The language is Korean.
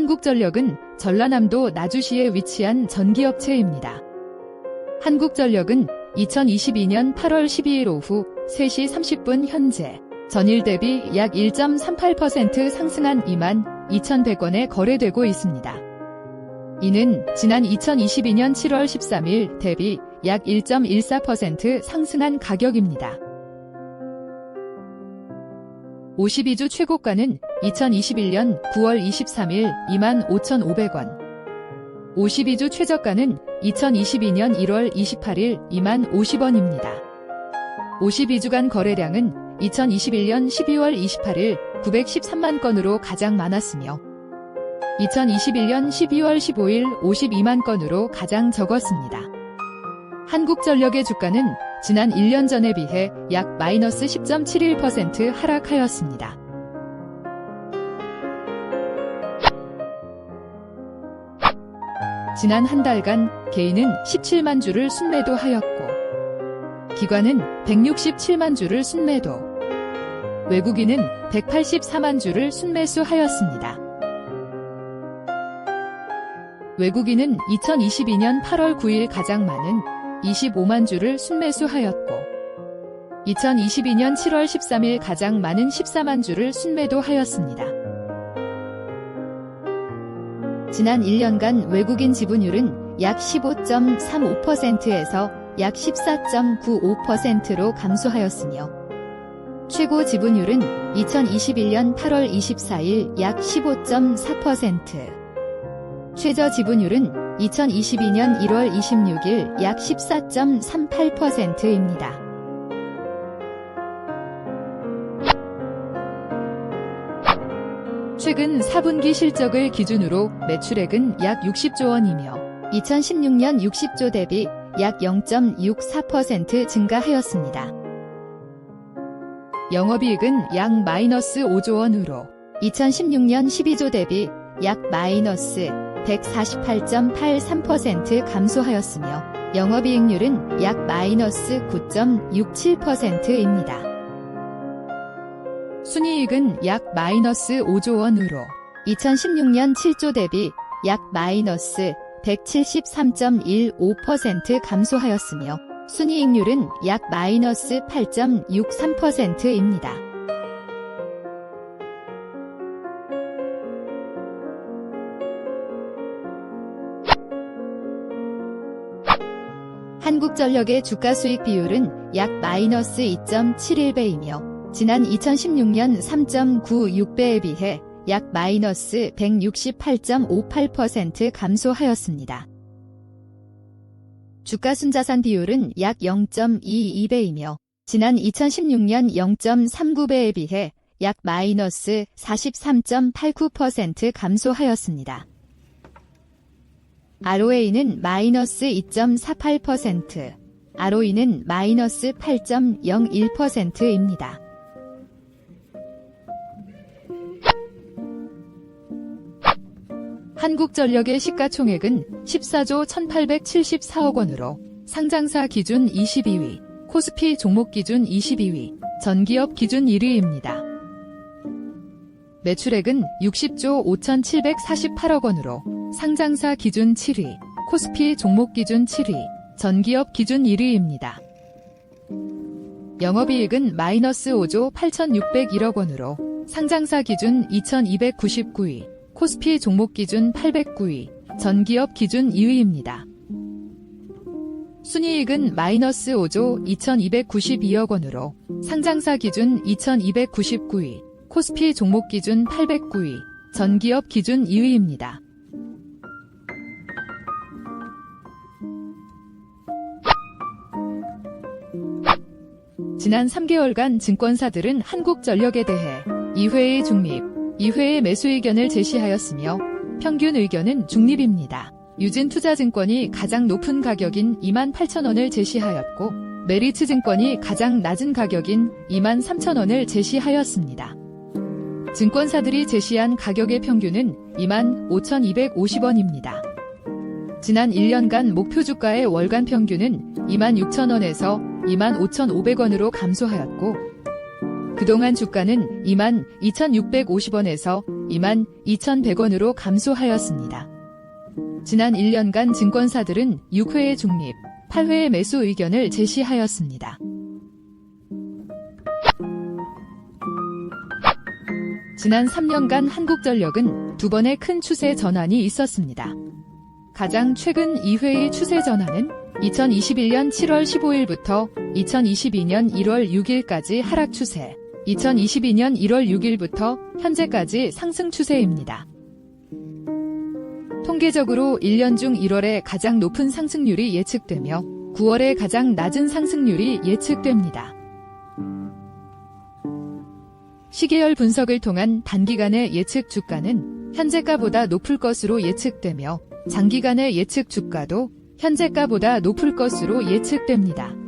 한국전력은 전라남도 나주시에 위치한 전기업체입니다. 한국전력은 2022년 8월 12일 오후 3시 30분 현재 전일 대비 약 1.38% 상승한 2만 2,100원에 거래되고 있습니다. 이는 지난 2022년 7월 13일 대비 약 1.14% 상승한 가격입니다. 52주 최고가는 2021년 9월 23일 25,500원. 52주 최저가는 2022년 1월 28일 2만 50원입니다. 52주간 거래량은 2021년 12월 28일 913만 건으로 가장 많았으며 2021년 12월 15일 52만 건으로 가장 적었습니다. 한국전력의 주가는 지난 1년 전에 비해 약 마이너스 10.71% 하락하였습니다. 지난 한 달간 개인은 17만 주를 순매도하였고 기관은 167만 주를 순매도 외국인은 184만 주를 순매수하였습니다. 외국인은 2022년 8월 9일 가장 많은 25만 주를 순매수하였고 2022년 7월 13일 가장 많은 14만 주를 순매도하였습니다. 지난 1년간 외국인 지분율은 약 15.35%에서 약 14.95%로 감소하였으며 최고 지분율은 2021년 8월 24일 약 15.4%, 최저 지분율은 2022년 1월 26일 약 14.38%입니다. 최근 4분기 실적을 기준으로 매출액은 약 60조 원이며 2016년 60조 대비 약 0.64% 증가하였습니다. 영업이익은 약 마이너스 5조 원으로 2016년 12조 대비 약 마이너스 148.83% 감소하였으며 영업이익률은 약 마이너스 9.67%입니다. 순이익은 약 마이너스 5조 원으로 2016년 7조 대비 약 마이너스 173.15% 감소하였으며 순이익률은 약 마이너스 8.63%입니다. 한국전력의 주가 수익 비율은 약 마이너스 2.71배이며 지난 2016년 3.96배에 비해 약 마이너스 168.58% 감소하였습니다. 주가 순자산 비율은 약 0.22배이며 지난 2016년 0.39배에 비해 약 마이너스 43.89% 감소하였습니다. ROA는 마이너스 2.48%, ROE는 마이너스 8.01%입니다. 한국전력의 시가총액은 14조 1874억 원으로 상장사 기준 22위, 코스피 종목 기준 22위, 전기업 기준 1위입니다. 매출액은 60조 5748억 원으로 상장사 기준 7위, 코스피 종목 기준 7위, 전기업 기준 1위입니다. 영업이익은 마이너스 5조 8601억 원으로 상장사 기준 2299위, 코스피 종목 기준 809위, 전기업 기준 2위입니다. 순이익은 마이너스 5조 2292억 원으로 상장사 기준 2299위, 코스피 종목 기준 809위, 전기업 기준 2위입니다. 지난 3개월간 증권사들은 한국전력에 대해 2회의 중립, 2회의 매수 의견을 제시하였으며 평균 의견은 중립입니다. 유진투자증권이 가장 높은 가격인 2만 8천원을 제시하였고 메리츠증권이 가장 낮은 가격인 2만 3천원을 제시하였습니다. 증권사들이 제시한 가격의 평균은 2만 5,250원입니다. 지난 1년간 목표 주가의 월간 평균은 2만 6천원에서 2만 5,500원으로 감소하였고 그동안 주가는 2만 2,650원에서 2만 2,100원으로 감소하였습니다. 지난 1년간 증권사들은 6회의 중립, 8회의 매수 의견을 제시하였습니다. 지난 3년간 한국전력은 두 번의 큰 추세 전환이 있었습니다. 가장 최근 2회의 추세 전환은 2021년 7월 15일부터 2022년 1월 6일까지 하락 추세, 2022년 1월 6일부터 현재까지 상승 추세입니다. 통계적으로 1년 중 1월에 가장 높은 상승률이 예측되며 9월에 가장 낮은 상승률이 예측됩니다. 시계열 분석을 통한 단기간의 예측 주가는 현재가보다 높을 것으로 예측되며 장기간의 예측 주가도 현재가보다 높을 것으로 예측됩니다.